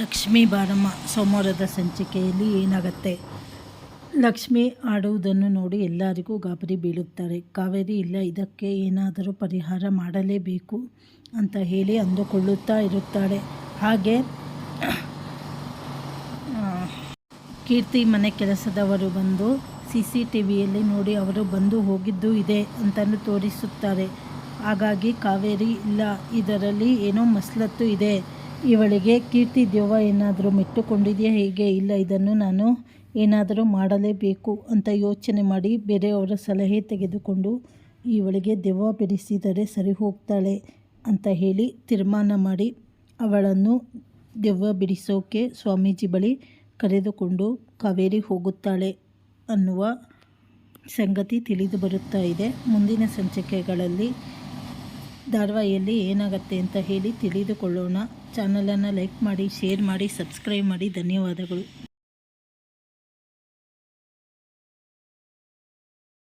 ಲಕ್ಷ್ಮೀ ಬಾರಮ್ಮ ಸೋಮವಾರದ ಸಂಚಿಕೆಯಲ್ಲಿ ಏನಾಗುತ್ತೆ? ಲಕ್ಷ್ಮಿ ಆಡುವುದನ್ನು ನೋಡಿ ಎಲ್ಲರಿಗೂ ಗಾಬರಿ ಬೀಳುತ್ತಾರೆ. ಕಾವೇರಿ ಇಲ್ಲ, ಇದಕ್ಕೆ ಏನಾದರೂ ಪರಿಹಾರ ಮಾಡಲೇಬೇಕು ಅಂತ ಹೇಳಿ ಅಂದುಕೊಳ್ಳುತ್ತಾ ಇರುತ್ತಾಳೆ. ಹಾಗೆ ಕೀರ್ತಿ ಮನೆ ಕೆಲಸದವರು ಬಂದು ಸಿ ಸಿ ಟಿ ವಿಯಲ್ಲಿ ನೋಡಿ ಅವರು ಬಂದು ಹೋಗಿದ್ದು ಇದೆ ಅಂತಲೂ ತೋರಿಸುತ್ತಾರೆ. ಹಾಗಾಗಿ ಕಾವೇರಿ ಇಲ್ಲ, ಇದರಲ್ಲಿ ಏನೋ ಮಸಲತ್ತು ಇದೆ. ಇವಳಿಗೆ, ಕೀರ್ತಿ ದೆವ್ವ, ಏನಾದರೂ ಮೆಟ್ಟುಕೊಂಡಿದೆಯಾ ಹೇಗೆ? ಇಲ್ಲ, ಇದನ್ನು ನಾನು ಏನಾದರೂ ಮಾಡಲೇಬೇಕು ಅಂತ ಯೋಚನೆ ಮಾಡಿ ಬೇರೆಯವರ ಸಲಹೆ ತೆಗೆದುಕೊಂಡು, ಇವಳಿಗೆ ದೆವ್ವ ಬಿಡಿಸಿದರೆ ಸರಿ ಹೋಗ್ತಾಳೆ ಅಂತ ಹೇಳಿ ತೀರ್ಮಾನ ಮಾಡಿ, ಅವಳನ್ನು ದೆವ್ವ ಬಿಡಿಸೋಕೆ ಸ್ವಾಮೀಜಿ ಬಳಿ ಕರೆದುಕೊಂಡು ಕಾವೇರಿ ಹೋಗುತ್ತಾಳೆ ಅನ್ನುವ ಸಂಗತಿ ತಿಳಿದು ಬರುತ್ತಾ ಇದೆ. ಮುಂದಿನ ಸಂಚಿಕೆಗಳಲ್ಲಿ ಧಾರಾವಾಹಿಯಲ್ಲಿ ಏನಾಗುತ್ತೆ ಅಂತ ಹೇಳಿ ತಿಳಿದುಕೊಳ್ಳೋಣ. ಚಾನಲನ್ನು ಲೈಕ್ ಮಾಡಿ ಶೇರ್ ಮಾಡಿ ಸಬ್ಸ್ಕ್ರೈಬ್ ಮಾಡಿ. ಧನ್ಯವಾದಗಳು.